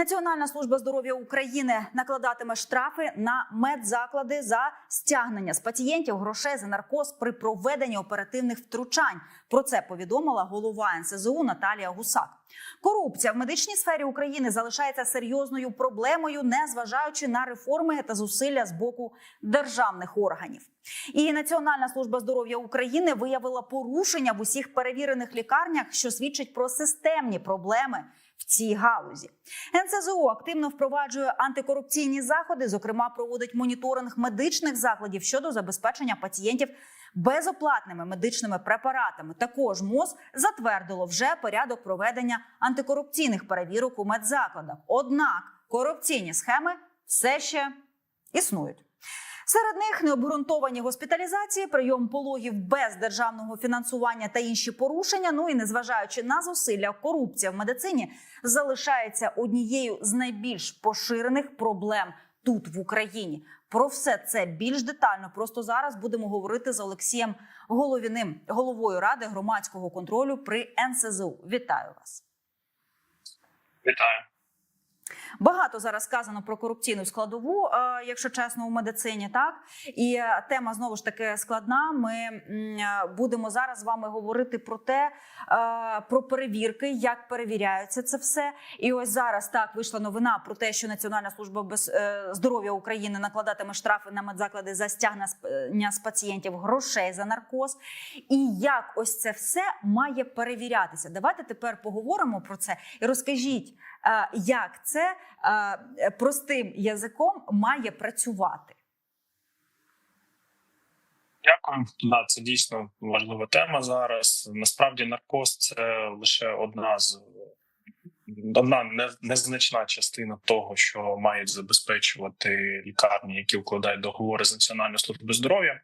Національна служба здоров'я України накладатиме штрафи на медзаклади за стягнення з пацієнтів грошей за наркоз при проведенні оперативних втручань. Про це повідомила голова НСЗУ Наталія Гусак. Корупція в медичній сфері України залишається серйозною проблемою, незважаючи на реформи та зусилля з боку державних органів. І Національна служба здоров'я України виявила порушення в усіх перевірених лікарнях, що свідчить про системні проблеми в цій галузі. НСЗУ активно впроваджує антикорупційні заходи, зокрема, проводить моніторинг медичних закладів щодо забезпечення пацієнтів безоплатними медичними препаратами. Також МОЗ затвердило вже порядок проведення антикорупційних перевірок у медзакладах. Однак корупційні схеми все ще існують. Серед них необґрунтовані госпіталізації, прийом пологів без державного фінансування та інші порушення. Ну і незважаючи на зусилля, корупція в медицині залишається однією з найбільш поширених проблем тут в Україні. Про все це більш детально. Просто зараз будемо говорити з Олексієм Головіним, головою ради громадського контролю при НСЗУ. Вітаю вас. Вітаю. Багато зараз сказано про корупційну складову, е, якщо чесно, у медицині, так і е, тема знову ж таки складна. Ми е, будемо зараз з вами говорити про те, про перевірки, як перевіряються це все. І ось зараз так вийшла новина про те, що Національна служба без здоров'я України накладатиме штрафи на медзаклади за стягнення з пацієнтів грошей за наркоз. І як ось це все має перевірятися? Давайте тепер поговоримо про це і розкажіть, як це е, простим язиком має працювати. Дякую. Да, це дійсно важлива тема зараз. Насправді, наркоз це лише одна з одна незначна частина того, що мають забезпечувати лікарні, які укладають договори з Національною службою здоров'я.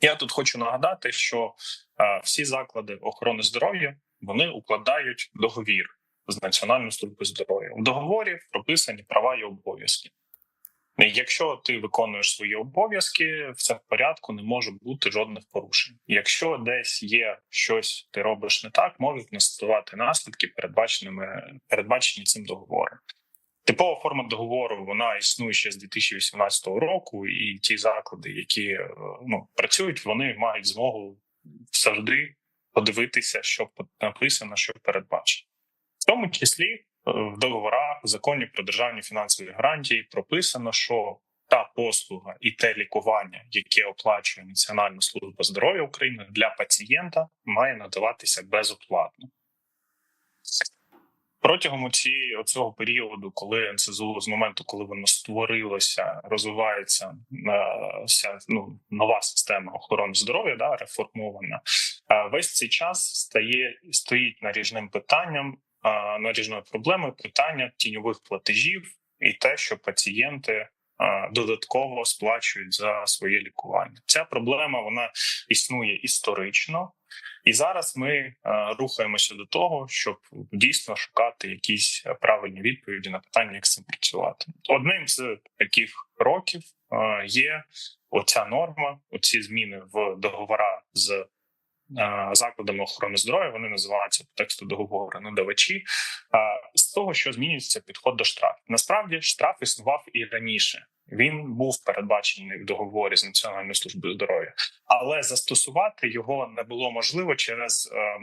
Я тут хочу нагадати, що е, всі заклади охорони здоров'я вони укладають договір з Національною службою здоров'я. У договорі прописані права і обов'язки. Якщо ти виконуєш свої обов'язки, все в порядку, не може бути жодних порушень. Якщо десь є щось, ти робиш не так, можуть наступати наслідки, передбаченими передбачені цим договором. Типова форма договору вона існує ще з 2018 року, і ті заклади, які е, ну працюють, вони мають змогу завжди подивитися, що написано, що передбачено. Тому числі е, в договорах, в законі про державні фінансові гарантії прописано, що та послуга і те лікування, яке оплачує Національна служба здоров'я України для пацієнта, має надаватися безоплатно. Протягом цієї цього періоду, коли НСЗУ з моменту, коли воно створилося, розвивається е, вся ну нова система охорони здоров'я, да реформована, е, весь цей час стає стоїть наріжним питанням а, наріжною проблемою питання тіньових платежів і те, що пацієнти додатково сплачують за своє лікування. Ця проблема вона існує історично, і зараз ми рухаємося до того, щоб дійсно шукати якісь правильні відповіді на питання, як цим працювати. Одним з таких кроків є оця норма, оці зміни в договора з закладами охорони здоров'я. Вони називаються по тексту договору надавачі. е, З того, що змінюється підход до штрафів. Насправді штраф існував і раніше. Він був передбачений в договорі з Національною службою здоров'я, але застосувати його не було можливо через е,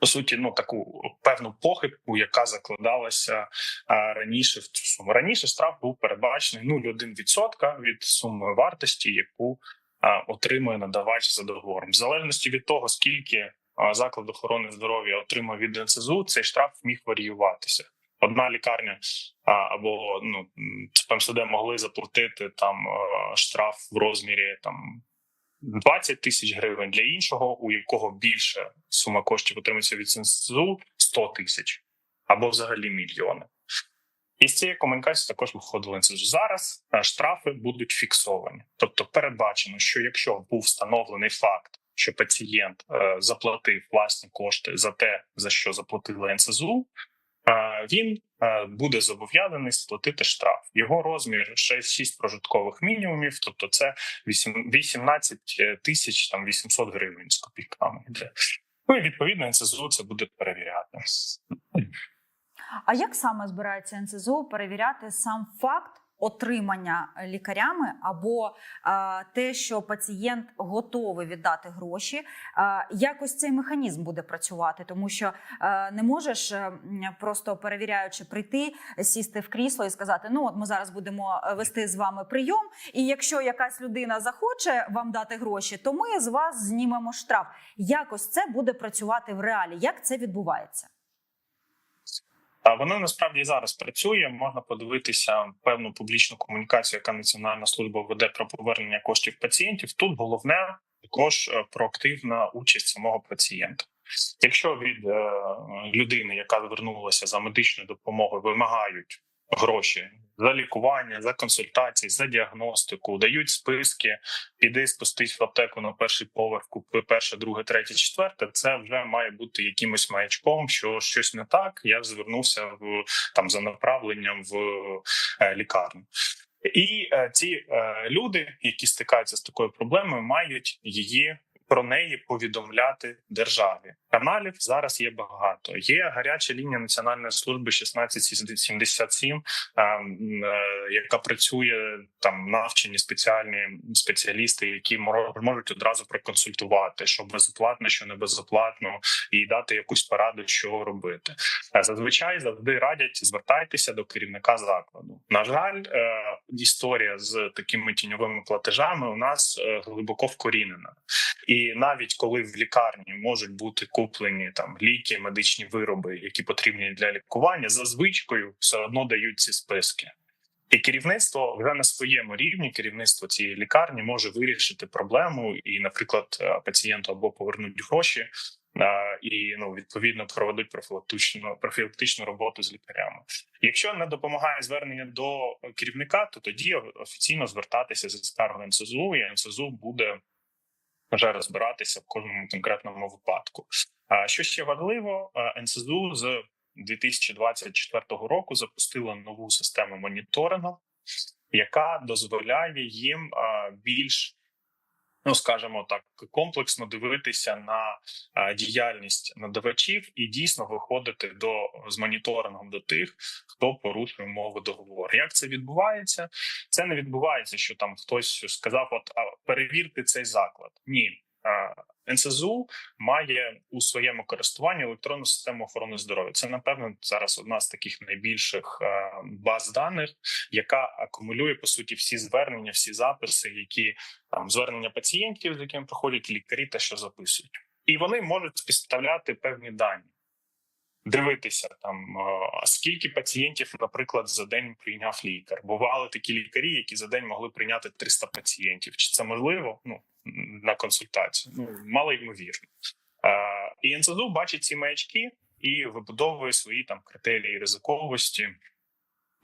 по суті ну таку певну похибку, яка закладалася е, раніше в цю суму. Раніше штраф був передбачений 0,1% від суми вартості, яку е, отримує надавач за договором. В залежності від того, скільки заклад охорони здоров'я отримав від НСЗУ, цей штраф міг варіюватися. Одна лікарня або ну м, могли заплатити там штраф в розмірі там 20 тисяч гривень для іншого, у якого більше сума коштів отримується від НСЗУ 100 тисяч або взагалі мільйони. І з цієї комунікації також виходило НСЗУ. Зараз е, штрафи будуть фіксовані, тобто передбачено, що якщо був встановлений факт, що пацієнт е, заплатив власні кошти за те, за що заплатила НСЗУ, е, він буде зобов'язаний сплатити штраф. Його розмір 6 прожиткових мінімумів, тобто це 8 18 тисяч там 800 гривень з копійками. Ну і відповідно НСЗУ це буде перевіряти. А як саме збирається НСЗУ перевіряти сам факт отримання лікарями або а, те, що пацієнт готовий віддати гроші? А, якось цей механізм буде працювати, тому що а, не можеш е, просто перевіряючи прийти, сісти в крісло і сказати: ну от ми зараз будемо е, вести з вами прийом, і якщо якась людина захоче вам дати гроші, то ми з вас знімемо штраф. Якось це буде працювати в реалі. Як це відбувається? А воно насправді і зараз працює. Можна подивитися певну публічну комунікацію, яка Національна служба веде про повернення коштів пацієнтів. Тут головне також е, проактивна участь самого пацієнта. Якщо від е, людини, яка звернулася за медичною допомогою, вимагають гроші за лікування, за консультації, за діагностику, дають списки, іди спустись в аптеку на перший поверх, купи перше, друге, третє, четверте. Це вже має бути якимось маячком, що щось не так. Я звернувся в там за направленням в е, лікарню. І е, ці е, люди, які стикаються з такою проблемою, мають її про неї повідомляти державі. Каналів зараз є багато. Є гаряча лінія Національної служби 1677, е, яка працює там навчені спеціальні спеціалісти, які можуть одразу проконсультувати, що безоплатно, що не безоплатно, і дати якусь пораду, що робити. Е, Зазвичай завжди радять звертайтеся до керівника закладу. На жаль, е, історія з такими тіньовими платежами у нас глибоко вкорінена. І навіть коли в лікарні можуть бути куплені там ліки, медичні вироби, які потрібні для лікування, за звичкою все одно дають ці списки. І керівництво вже на своєму рівні, керівництво цієї лікарні може вирішити проблему, і, наприклад, е, пацієнту або повернуть гроші, е, і ну відповідно проведуть профілактичну профілактичну роботу з лікарями. Якщо не допомагає звернення до керівника, то тоді офіційно звертатися зі скаргою НСЗУ, і НСЗУ буде вже розбиратися в кожному конкретному випадку. А що ще важливо, НСЗУ з 2024 року запустила нову систему моніторингу, яка дозволяє їм більш, ну скажімо так, комплексно дивитися на е, діяльність надавачів і дійсно виходити до з моніторингом до тих, хто порушує умови договору. Як це відбувається? Це не відбувається, що там хтось сказав: от перевірте цей заклад. Ні. НСЗУ має у своєму користуванні електронну систему охорони здоров'я. Це напевно зараз одна з таких найбільших баз даних, яка акумулює по суті всі звернення, всі записи, які там звернення пацієнтів, з якими проходять лікарі, та що записують, і вони можуть співставляти певні дані. Дивитися там, е, скільки пацієнтів, наприклад, за день прийняв лікар. Бували такі лікарі, які за день могли прийняти 300 пацієнтів. Чи це можливо? Ну на консультацію? Ну мало ймовірно. Е, І НСЗУ бачить ці маячки і вибудовує свої там критерії ризиковості,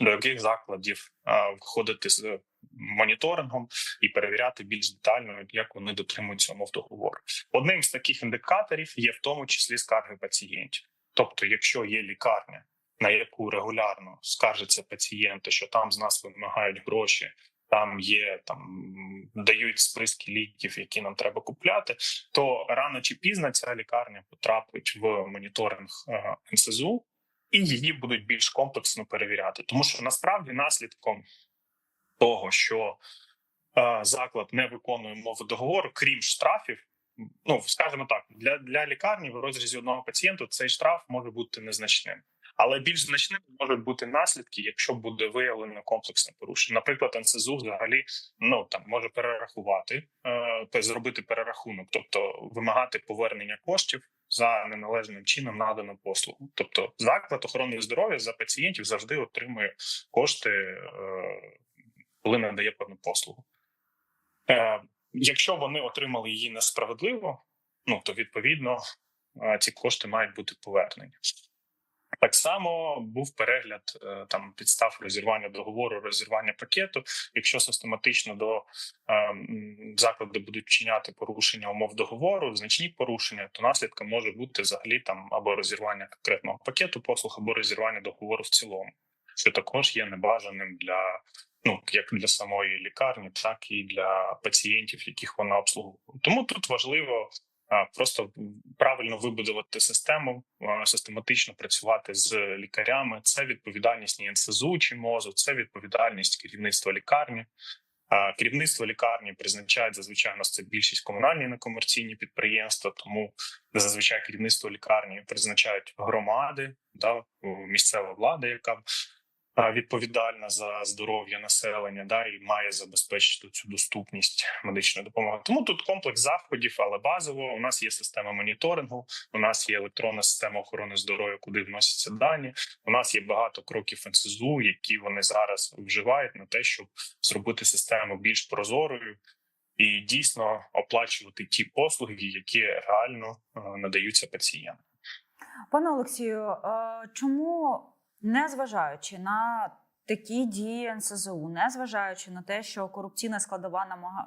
до яких закладів е, входити з моніторингом і перевіряти більш детально, як вони дотримуються умов договору. Одним з таких індикаторів є в тому числі скарги пацієнтів. Тобто, якщо є лікарня, на яку регулярно скаржаться пацієнти, що там з нас вимагають гроші, там є там дають списки ліків, які нам треба купляти, то рано чи пізно ця лікарня потрапить в моніторинг е, НСЗУ, і її будуть більш комплексно перевіряти, тому що насправді наслідком того, що е, заклад не виконує умови договору, крім штрафів. Ну скажімо так, для для лікарні в розрізі одного пацієнта цей штраф може бути незначним, але більш значним можуть бути наслідки, якщо буде виявлено комплексне порушення. Наприклад, НСЗУ взагалі ну там може перерахувати, е, зробити перерахунок, тобто вимагати повернення коштів за неналежним чином надану послугу. Тобто, заклад охорони здоров'я за пацієнтів завжди отримує кошти, е, коли надає певну послугу. Якщо вони отримали її несправедливо, ну то відповідно е, ці кошти мають бути повернені. Так само був перегляд е, там підстав розірвання договору, розірвання пакету. Якщо систематично до е, закладу будуть вчиняти порушення умов договору, значні порушення, то наслідком може бути взагалі там або розірвання конкретного пакету послуг, або розірвання договору в цілому, що також є небажаним для ну як для самої лікарні, так і для пацієнтів, яких вона обслуговує. Тому тут важливо просто правильно вибудувати систему, систематично працювати з лікарями. Це відповідальність ні НСЗУ чи МОЗу, це відповідальність керівництва лікарні. Керівництво лікарні призначають зазвичай у нас це більшість комунальні некомерційні підприємства, тому зазвичай керівництво лікарні призначають громади, да, місцева влада, яка відповідальна за здоров'я населення, да і має забезпечити цю доступність медичної допомоги. Тому тут комплекс заходів, але базово у нас є система моніторингу, у нас є електронна система охорони здоров'я, куди вносяться дані. У нас є багато кроків НСЗУ, які вони зараз вживають на те, щоб зробити систему більш прозорою. І дійсно оплачувати ті послуги, які реально е, надаються пацієнтам. Пане Олексію, чому незважаючи на такі дії НСЗУ, незважаючи на те, що корупційна складова намага...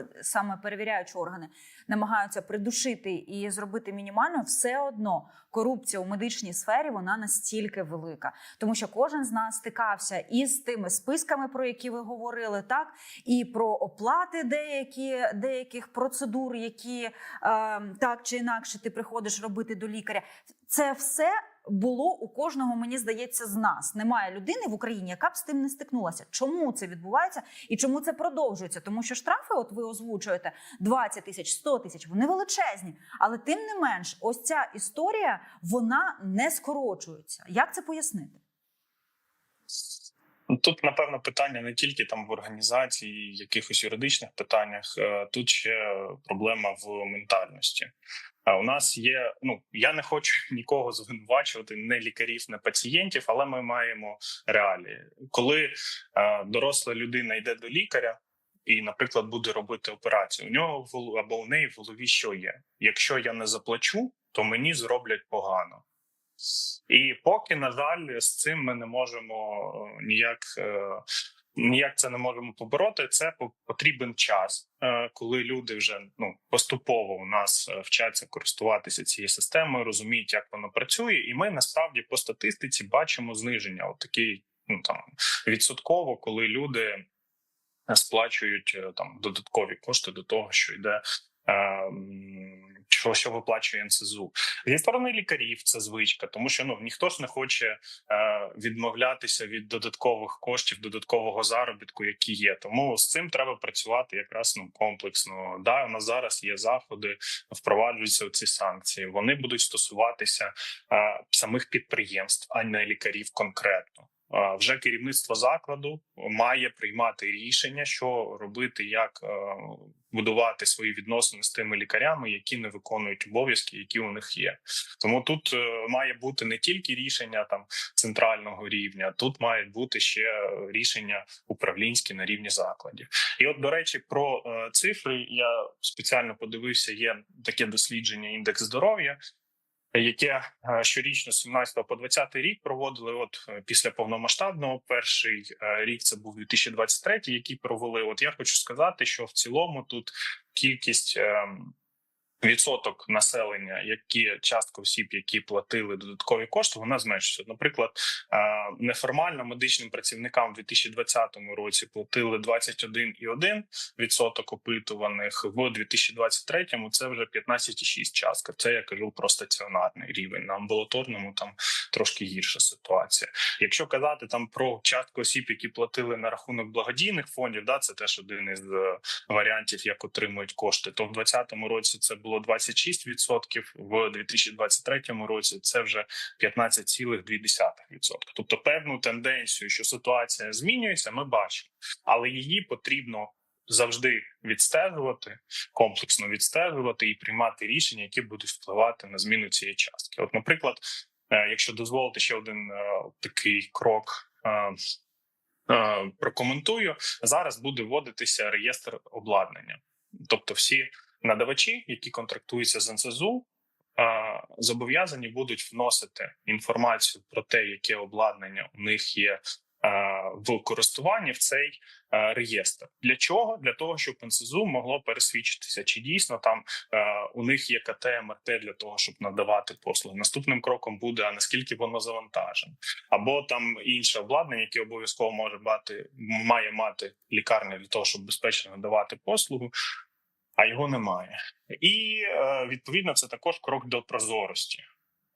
е, саме перевіряючі органи намагаються придушити і зробити мінімально, все одно корупція у медичній сфері вона настільки велика, тому що кожен з нас стикався із тими списками, про які ви говорили, так і про оплати деякі деяких процедур, які е, так чи інакше ти приходиш робити до лікаря. Це все було у кожного, мені здається, з нас. Немає людини в Україні, яка б з тим не стикнулася. Чому це відбувається і чому це продовжується? Тому що штрафи, от ви озвучуєте 20 тисяч, 100 тисяч, вони величезні. Але тим не менш, ось ця історія вона не скорочується. Як це пояснити? Ну, Тут, напевно, питання не тільки там в організації, якихось юридичних питаннях. Е, Тут ще проблема в ментальності. А у нас є. Ну я не хочу нікого звинувачувати, не лікарів, не пацієнтів, але ми маємо реалії, коли е, доросла людина йде до лікаря. І, наприклад, буде робити операцію. У нього або у неї в голові що є? Якщо я не заплачу, то мені зроблять погано. І поки, на жаль, з цим ми не можемо е, ніяк. Ніяк це не можемо побороти. Це по- потрібен час, е, коли люди вже ну поступово у нас е, вчаться користуватися цією системою, розуміють, як воно працює, і ми насправді по статистиці бачимо зниження. От такий ну там відсотково, коли люди сплачують е, там додаткові кошти до того, що йде. Що, що виплачує НСЗУ зі сторони лікарів, це звичка, тому що ну ніхто ж не хоче е, відмовлятися від додаткових коштів, додаткового заробітку, які є. Тому з цим треба працювати якраз ну комплексно. Да, у нас зараз є заходи, впроваджуються ці санкції. Вони будуть стосуватися е, самих підприємств, а не лікарів конкретно. Е, Вже керівництво закладу має приймати рішення, що робити, як е, будувати свої відносини з тими лікарями, які не виконують обов'язки, які у них є. Тому тут е, має бути не тільки рішення там центрального рівня, тут мають бути ще рішення управлінські на рівні закладів. І от до речі, про цифри я спеціально подивився. Є таке дослідження індекс здоров'я. Яке е, щорічно з 17 по 20 рік проводили. От е, після повномасштабного перший е, рік це був 2023, який провели. От я хочу сказати, що в цілому тут кількість ем, відсоток населення, які частка осіб, які платили додаткові кошти, вона зменшується. Наприклад, неформально медичним працівникам в 2020 році платили 21,1 відсоток опитуваних. В 2023 це вже 15,6 частка. Це я кажу про стаціонарний рівень. На амбулаторному там трошки гірша ситуація. Якщо казати там про частку осіб, які платили на рахунок благодійних фондів, да, це теж один із е, варіантів, як отримують кошти. То в 2020 році це було 26%, в 2023 році це вже 15,2%. Тобто певну тенденцію, що ситуація змінюється, ми бачимо, але її потрібно завжди відстежувати, комплексно відстежувати і приймати рішення, які будуть впливати на зміну цієї частки. От, наприклад, е, якщо дозволити ще один е, такий крок. е, Прокоментую зараз буде вводитися реєстр обладнання, тобто всі надавачі, які контрактуються з НСЗУ, зобов'язані будуть вносити інформацію про те, яке обладнання у них є в користуванні в цей реєстр. Для чого? Для того, щоб НСЗУ могло пересвідчитися, чи дійсно там у них є КТ, МРТ для того, щоб надавати послуги. Наступним кроком буде а наскільки воно завантажено, або там інше обладнання, яке обов'язково може мати має мати лікарня для того, щоб безпечно надавати послугу. А його немає. І е, відповідно це також крок до прозорості.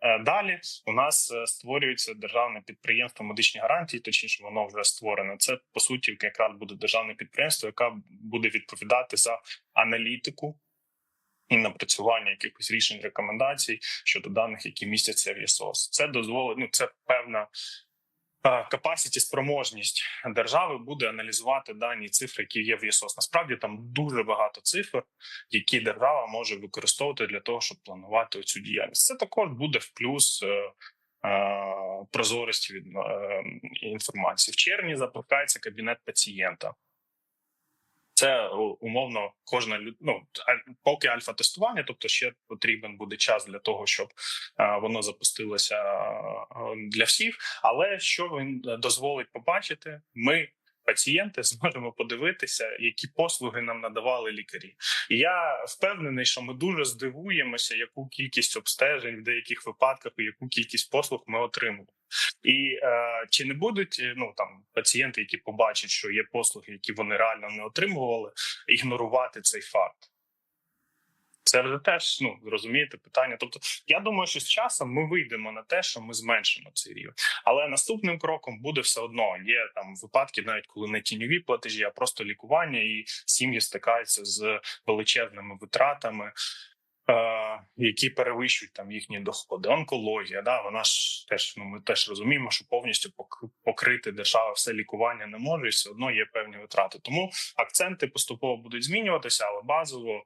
Е, Далі у нас е, створюється державне підприємство медичні гарантії, точніше, воно вже створене. Це по суті якраз буде державне підприємство, яке буде відповідати за аналітику і напрацювання якихось рішень рекомендацій щодо даних, які містяться в ЄСОС. Це дозволить. Ну це певна capacity, спроможність держави буде аналізувати дані цифри, які є в ЄСОС. Насправді там дуже багато цифр, які держава може використовувати для того, щоб планувати цю діяльність. Це також буде в плюс. е, е, Прозорості від е, інформації в червні запускається кабінет пацієнта. Це умовно кожна ну, поки альфа тестування, тобто ще потрібен буде час для того, щоб воно запустилося для всіх. Але що він е, дозволить побачити, ми. Пацієнти зможемо подивитися, які послуги нам надавали лікарі. І я впевнений, що ми дуже здивуємося, яку кількість обстежень в деяких випадках і яку кількість послуг ми отримали. І е, чи не будуть е, ну там пацієнти, які побачать, що є послуги, які вони реально не отримували, ігнорувати цей факт? Це вже теж ну розумієте питання. Тобто, я думаю, що з часом ми вийдемо на те, що ми зменшимо цей рівень. Але наступним кроком буде все одно. Є там випадки, навіть коли не тіньові платежі, а просто лікування, і сім'ї стикаються з величезними витратами. Е, Які перевищують там їхні доходи, онкологія, да вона ж теж ну ми теж розуміємо, що повністю пок- покрити держава все лікування не може, і все одно є певні витрати. Тому акценти поступово будуть змінюватися, але базово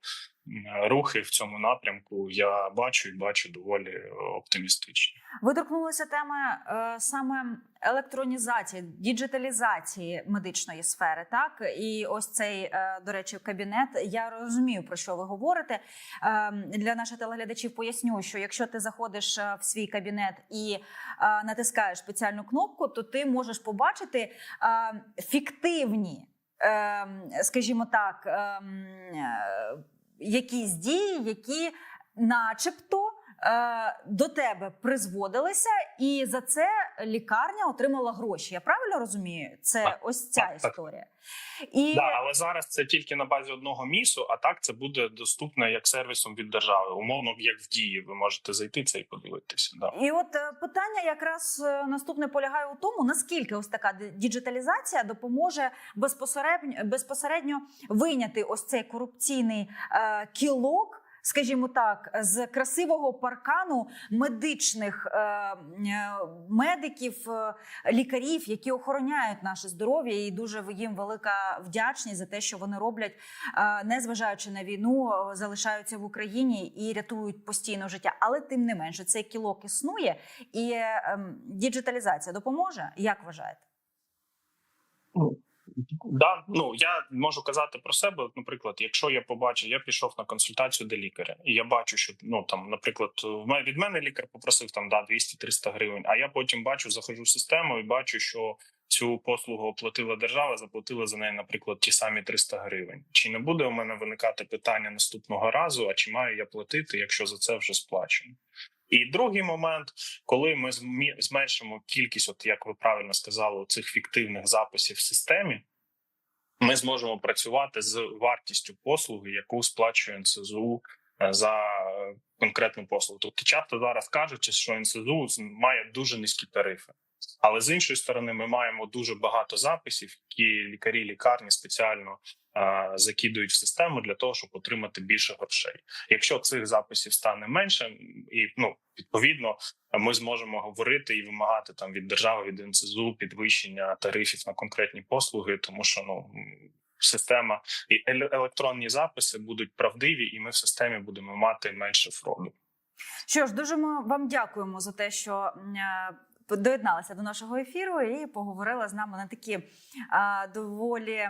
рухи в цьому напрямку я бачу і бачу доволі е, оптимістичні. Ви торкнулися теми е, саме електронізації, діджиталізації медичної сфери. Так і ось цей, е, до речі, кабінет. Я розумію про що ви говорите. Е, для наших телеглядачів поясню, що якщо ти заходиш е, в свій кабінет і е, натискаєш спеціальну кнопку, то ти можеш побачити е, фіктивні, е, скажімо так, е, е, якісь дії, які, начебто. Е, До тебе призводилися, і за це лікарня отримала гроші. Я правильно розумію? Це Так, ось ця так, так. історія. І Да, але зараз це тільки на базі одного місу, а так це буде доступно як сервісом від держави. Умовно, як в дії. Ви можете зайти це і подивитися. Да. І от е, питання якраз е, наступне полягає у тому, наскільки ось така діджиталізація допоможе безпосередньо безпосередньо вийняти ось цей корупційний е, кілок. Скажімо так, з красивого паркану медичних е, е, медиків, е, лікарів, які охороняють наше здоров'я, і дуже їм велика вдячність за те, що вони роблять, незважаючи на війну, залишаються в Україні і рятують постійно життя. Але тим не менше, цей кілок існує, і ем, діджиталізація допоможе. Як вважаєте? Да, ну я можу казати про себе. Наприклад, якщо я побачу, я пішов на консультацію до лікаря, і я бачу, що ну там, наприклад, від мене лікар попросив там да 200-300 гривень. А я потім бачу, заходжу в систему і бачу, що цю послугу оплатила держава, заплатила за неї, наприклад, ті самі 300 гривень. Чи не буде у мене виникати питання наступного разу? А чи маю я платити, якщо за це вже сплачено? І другий момент, коли ми зменшимо кількість, от як ви правильно сказали, цих фіктивних записів в системі, ми зможемо працювати з вартістю послуги, яку сплачує НСЗУ е, за конкретну послугу. Тобто, часто зараз кажуть, що НСЗУ має дуже низькі тарифи. Але з іншої сторони, ми маємо дуже багато записів, які лікарі лікарні спеціально е, закидують в систему для того, щоб отримати більше грошей. Якщо цих записів стане менше, і ну відповідно ми зможемо говорити і вимагати там від держави від НСЗУ підвищення тарифів на конкретні послуги, тому що ну система і електронні записи будуть правдиві, і ми в системі будемо мати менше фроду. Що ж, дуже ми вам дякуємо за те, що е, до нашого ефіру і поговорили з нами на такі а, доволі.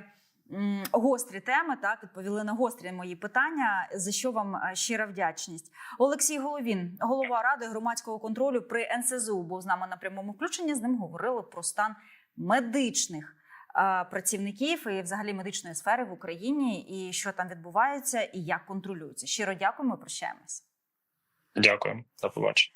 Гострі теми так відповіли на гострі мої питання. За що вам щира вдячність? Олексій Головін, голова ради громадського контролю при НСЗУ, був з нами на прямому включенні. З ним говорили про стан медичних працівників і, взагалі, медичної сфери в Україні, і що там відбувається, і як контролюється. Щиро дякуємо. Прощаємось. Дякую, до побачення.